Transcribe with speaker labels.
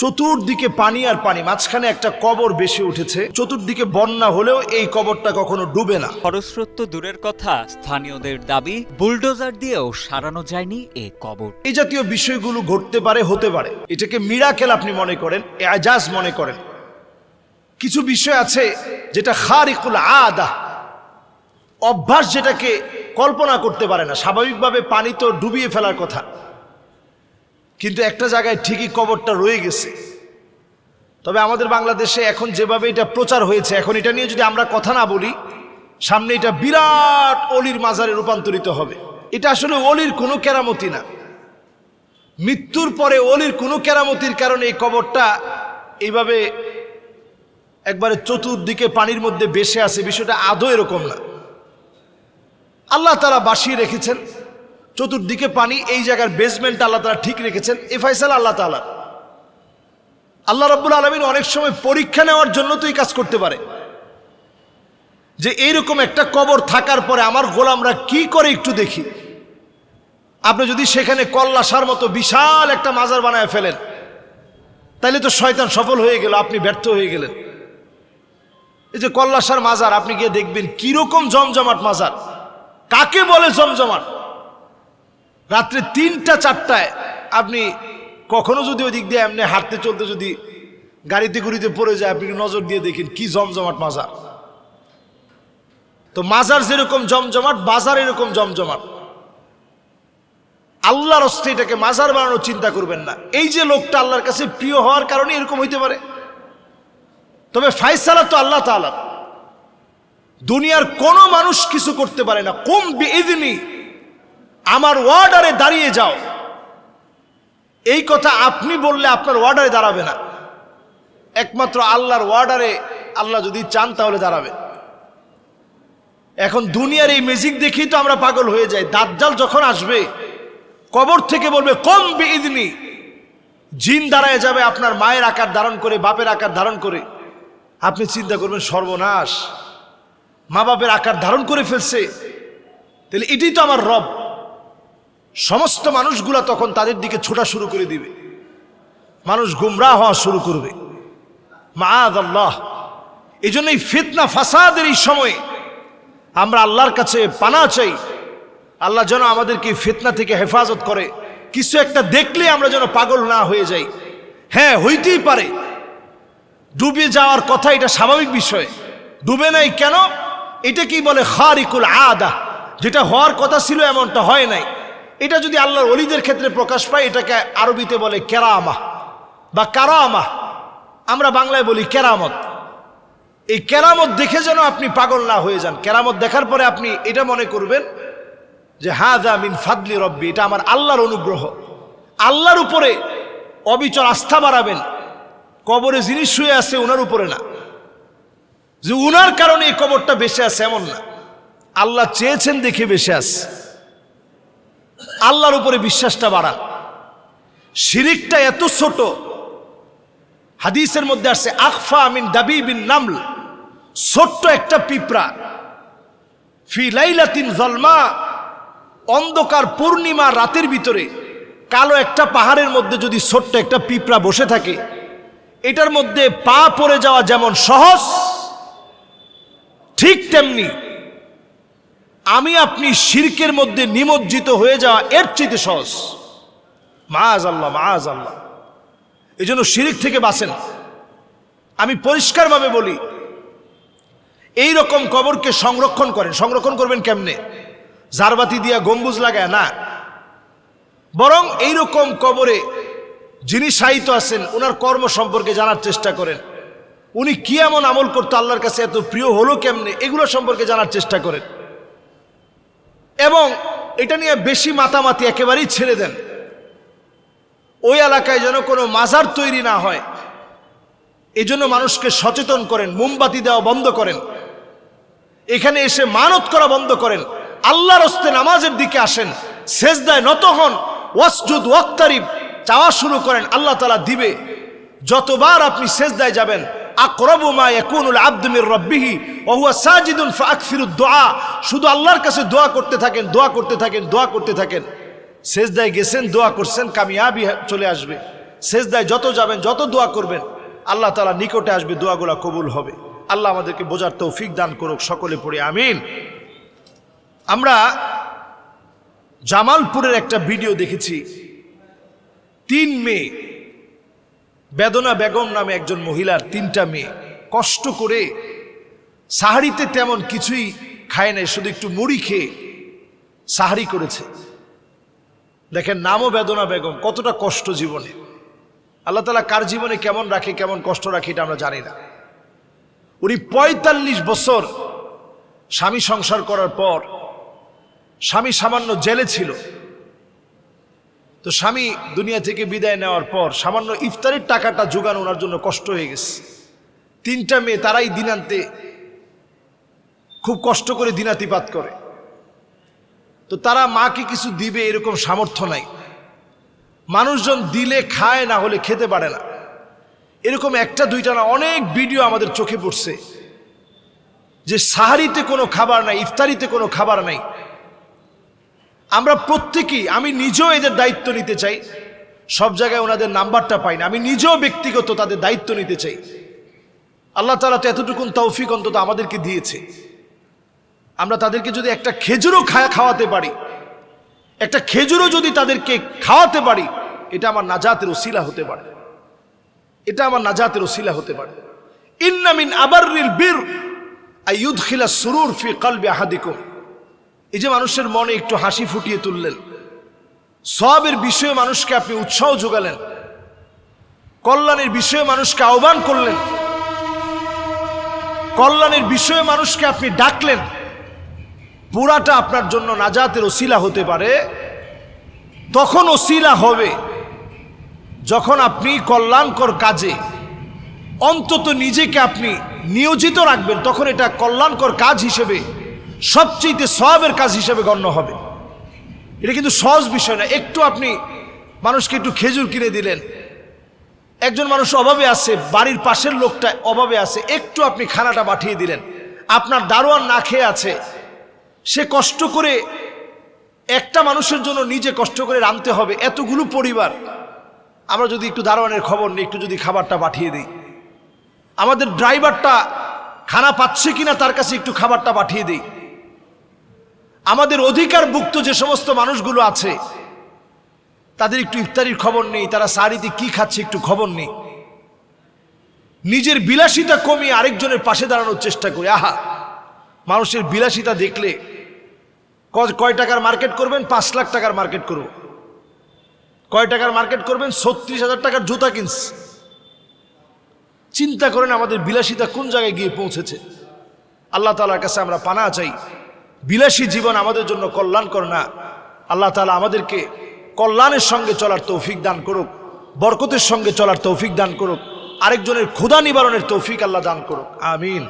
Speaker 1: চতুর্দিকে পানি আর পানি মাঝখানে একটা কবর বেশি উঠেছে। চতুর্দিকে বন্যা হলেও এই কবরটা কখনো ডুবে না।
Speaker 2: খরস্রোত তো দূরের কথা স্থানীয়দের দাবি বুলডোজার দিয়েও সারানো যায়নি এ কবর।
Speaker 1: এই জাতীয় বিষয়গুলো ঘটতে পারে হতে পারে। এটাকে মিরাকেল আপনি মনে করেন এজাজ মনে করেন। কিছু বিষয় আছে যেটা খারিকুল আদা। অভ্যাস যেটাকে কল্পনা করতে পারে না। স্বাভাবিকভাবে পানি তো ডুবিয়ে ফেলার কথা। কিন্তু একটা জায়গায় ঠিকই কবরটা রয়ে গেছে। তবে আমাদের বাংলাদেশে এখন যেভাবে এটা প্রচার হয়েছে, এখন এটা নিয়ে যদি আমরা কথা না বলি, সামনে এটা বিরাট অলির মাজারে রূপান্তরিত হবে। এটা আসলে অলির কোনো কেরামতি না। মৃত্যুর পরে অলির কোনো কেরামতির কারণে এই কবরটা এইভাবে একবারে চতুর্দিকে পানির মধ্যে বেসে আছে বিষয়টা আদৌ এরকম না। আল্লাহ তারা বাসিয়ে রেখেছেন চতুর্দিকে পানি, এই জায়গার বেসমেন্ট আল্লাহ তালা ঠিক রেখেছেন। এ ফাইসাল আল্লাহ তালা আল্লাহ রব্বুল আলমিন অনেক সময় পরীক্ষা নেওয়ার জন্য তো এই কাজ করতে পারে। যে এইরকম একটা কবর থাকার পরে আমার গোলামরা কি করে একটু দেখি। আপনি যদি সেখানে কল্লাসার মতো বিশাল একটা মাজার বানায় ফেলেন তাহলে তো শয়তান সফল হয়ে গেল, আপনি ব্যর্থ হয়ে গেলেন। এই যে কল্লাসার মাজার, আপনি গিয়ে দেখবেন কীরকম জমজমাট মাজার। কাকে বলে জমজমাট? রাত্রে তিনটা, চারটায় আপনি কখনো যদি ওই দিক দিয়ে এমনি হাঁটতে, চলতে যদি গাড়িতে, গুড়িতে পড়ে যায়, আপনি নজর দিয়ে দেখেন কি জমজমাট মাজার। তো মাজার যেরকম জমজমাট, বাজার এরকম জমজমাট। আল্লাহর অস্তে এটাকে মাজার বানানোর চিন্তা করবেন না। এই যে লোকটা আল্লাহর কাছে প্রিয় হওয়ার কারণে এরকম হইতে পারে। তবে ফাইসালা তো আল্লাহ তাআলা দুনিয়ার কোনো মানুষ কিছু করতে পারে না। কম বেদিনী আমার ওয়ার্ডারে দাঁড়িয়ে যাও। এই কথা আপনি বললে আপনার ওয়ার্ডারে দাঁড়াবে না। একমাত্র আল্লাহর ওয়ার্ডারে আল্লাহ যদি চান তাহলে দাঁড়াবে। এখন দুনিয়ার এই ম্যাজিক দেখেই তো আমরা পাগল হয়ে যাই। দাজ্জাল যখন আসবে, কবর থেকে বলবে, কম বেদিনী জিন দাঁড়ায় যাবে আপনার মায়ের আকার ধারণ করে, বাপের আকার ধারণ করে। আপনি চিন্তা করবেন, সর্বনাশ। মা বাপের আকার ধারণ করে ফেলছে। তাহলে এটাই তো আমার রব। সমস্ত মানুষগুলা তখন তাদের দিকে ছোটা শুরু করে দিবে। মানুষ গুমরা হওয়া শুরু করবে। মা আল্লাহ এই জন্য এই ফিতনা, ফাসাদের এই সময়ে আমরা আল্লাহর কাছে পানা চাই। আল্লাহ যেন আমাদেরকে ফিতনা থেকে হেফাজত করে। কিছু একটা দেখলে আমরা যেন পাগল না হয়ে যাই। হ্যাঁ হইতেই পারে। ডুবে যাওয়ার কথা এটা স্বাভাবিক বিষয়। ডুবে নাই কেন? এটা কি বলে খারিকুল আদা? যেটা হওয়ার কথা ছিল এমনটা হয় নাই। এটা যদি আল্লাহর অলিদের ক্ষেত্রে প্রকাশ পায়, এটাকে আরবিতে বলে কেরামা বা কারামা। আমরা বাংলায় বলি কেরামত। এই কেরামত দেখে যেন আপনি পাগল না হয়ে যান। কেরামত দেখার পরে আপনি এটা মনে করবেন যে হাজা মিন ফাদলি রব্বি। এটা আমার আল্লাহর অনুগ্রহ। আল্লাহর উপরে অবিচর আস্থা বাড়াবেন। কবরে জিনিস শুয়ে আছে ওনার উপরে না। যে উনার কারণে এই কবরটা বেঁচে আছে, এমন না। আল্লাহ চেয়েছেন দেখে বেঁচে আছে। আল্লাহর উপরে বিশ্বাসটা বাড়ান। শিরিকটা এত ছোট, হাদিসের মধ্যে আসছে, আখফা আমিন দাবি বিন নামল, ছোট্ট একটা পিঁপড়া, ফি লাইলাতিন জলমা অন্ধকার পূর্ণিমা রাতের ভিতরে, কালো একটা পাহাড়ের মধ্যে যদি ছোট্ট একটা পিঁপড়া বসে থাকে, এটার মধ্যে পা পড়ে যাওয়া যেমন সহজ, ঠিক তেমনি আমি আপনি শিরকের মধ্যে নিমজ্জিত হয়ে যাওয়া এর চেয়ে সহজ। মাজ আল্লাহ মাজ আল্লাহ এই জন্য শিরিক থেকে বাঁচেন। আমি পরিষ্কারভাবে বলি এই রকম কবরকে সংরক্ষণ করেন। সংরক্ষণ করবেন কেমনে? জারবাতি দিয়া গম্বুজ লাগায়, না। বরং এই রকম কবরে যিনি সাহিত্য আছেন ওনার কর্ম সম্পর্কে জানার চেষ্টা করেন। উনি কি এমন আমল করতো আল্লাহর কাছে এত প্রিয় হলো কেমনে? এগুলো সম্পর্কে জানার চেষ্টা করেন। এবং এটা নিয়ে বেশি মাতামাতি একেবারেই ছেড়ে দেন। ওই এলাকায় যেন কোনো মাজার তৈরি না হয় এই জন্য মানুষকে সচেতন করেন, মোমবাতি দেওয়া বন্ধ করেন। এখানে এসে মানত করা বন্ধ করেন। আল্লাহর হস্তে নামাজের দিকে আসেন, সেজদায় নত হন, ওয়াসজুদ, ওয়াক্তারিব, চাওয়া শুরু করেন, আল্লাহ তালা দিবে। যতবার আপনি সেজদায় যাবেন আকরাবু মা ইয়াকুনুল আবদু মির রাব্বিহি ওয়া হুয়া সাজিদুন ফাআকফিরুদ দুআ শুধু আল্লাহর কাছে দোয়া করতে থাকেন, দোয়া করতে থাকেন, দোয়া করতে থাকেন। সেজদায় গেছেন, দোয়া করছেন, কামিয়াবি চলে আসবে। সেজদায় যত যাবেন, যত দোয়া করবেন, আল্লাহ তালা নিকটে আসবে, দোয়াগুলা কবুল হবে। আল্লাহ আমাদেরকে বোঝার তৌফিক দান করুক, সকলে পড়ে আমিন। আমরা জামালপুরের একটা ভিডিও দেখেছি। তিন মেয়ে বেদনা বেগম নামে একজন মহিলার তিনটা মেয়ে। কষ্ট করে সাহারিতে তেমন কিছুই খায় নাই, শুধু একটু মুড়ি খেয়ে সাহারি করেছে। দেখেন, নামও বেদনা বেগম, কতটা কষ্ট জীবনে। আল্লাহ তালা কার জীবনে কেমন রাখে, কেমন কষ্ট রাখে এটা আমরা জানি না। উনি পঁয়তাল্লিশ বছর স্বামী সংসার করার পর স্বামী সামান্য জেলে ছিল। তো স্বামী দুনিয়া থেকে বিদায় নেওয়ার পর সামান্য ইফতারের টাকাটা জোগানো ওনার জন্য কষ্ট হয়ে গেছে। তিনটা মেয়ে তারাই দিনান্তে খুব কষ্ট করে দিনাতিপাত করে। তো তারা মাকে কিছু দিবে এরকম সামর্থ্য নাই। মানুষজন দিলে খায় না হলে খেতে পারে না। এরকম একটা দুইটা না অনেক ভিডিও আমাদের চোখে পড়ছে যে সাহারিতে কোনো খাবার নাই, ইফতারিতে কোনো খাবার নাই। আমরা প্রত্যেকেই, আমি নিজেও এদের দায়িত্ব নিতে চাই। সব জায়গায় ওনাদের নাম্বারটা পাই না। আমি নিজেও ব্যক্তিগত তাদের দায়িত্ব নিতে চাই। আল্লাহ তালা তো এতটুকুন তৌফিক অন্তত আমাদেরকে দিয়েছে। আমরা তাদেরকে যদি একটা খেজুরও খা- খাওয়াতে পারি, একটা খেজুরও যদি তাদেরকে খাওয়াতে পারি, এটা আমার নাজাতের ওসিলা হতে পারে। এটা আমার নাজাতের ওসিলা হতে পারে। ইন্নামিন আবার বীর আইয়ুদখিলা সুরুর ফি কলবি আহাদিকুম। এই যে মানুষের মনে একটু হাসি ফুটিয়ে তুললেন, সবের বিষয়ে মানুষকে আপনি উৎসাহ যোগালেন, কল্যাণের বিষয়ে মানুষকে আহ্বান করলেন, কল্যাণের বিষয়ে মানুষকে আপনি ডাকলেন, পুরাটা আপনার জন্য নাজাতের ওসিলা হতে পারে। তখন ওসিলা হবে যখন আপনি কল্যাণকর কাজে অন্তত নিজেকে আপনি নিয়োজিত রাখবেন, তখন এটা কল্যাণকর কাজ হিসেবে সবচেয়ে সবের কাজ হিসেবে গণ্য হবে। এটা কিন্তু সহজ বিষয় না। একটু আপনি মানুষকে একটু খেজুর কিনে দিলেন। একজন মানুষ অভাবে আছে, বাড়ির পাশের লোকটা অভাবে আছে, একটু আপনি খানাটা পাঠিয়ে দিলেন। আপনার দারোয়ান না খেয়ে আছে। সে কষ্ট করে একটা মানুষের জন্য নিজে কষ্ট করে রাঁধতে হবে। এতগুলো পরিবার। আমরা যদি একটু দারোয়ানের খবর নিই, একটু যদি খাবারটা পাঠিয়ে দিই। আমাদের ড্রাইভারটা খানা পাচ্ছে কিনা তার কাছে একটু খাবারটা পাঠিয়ে দিই। আমাদের অধিকারভুক্ত যে সমস্ত মানুষগুলো আছে, তাদের একটু ইফতারির খবর নেই, তারা সারিতে কি খাচ্ছে একটু খবর নেই। নিজের বিলাসিতা কমিয়ে আরেকজনের পাশে দাঁড়ানোর চেষ্টা করি। আহা, মানুষের বিলাসিতা দেখলে কয় টাকার মার্কেট করবেন? পাঁচ লাখ টাকার মার্কেট করব। কয় টাকার মার্কেট করবেন? ছত্রিশ হাজার টাকার জুতা কিনস চিন্তা করেন আমাদের বিলাসিতা কোন জায়গায় গিয়ে পৌঁছেছে। আল্লাহ তালার কাছে আমরা পানা চাই। বিলাসী জীবন আমাদের জন্য কল্যাণ কল্যাণকর না। আল্লাহ তালা আমাদেরকে কল্যাণের সঙ্গে চলার তৌফিক দান করুক, বরকতের সঙ্গে চলার তৌফিক দান করুক, আরেকজনের ক্ষুধা নিবারণের তৌফিক আল্লাহ দান করুক। আমিন।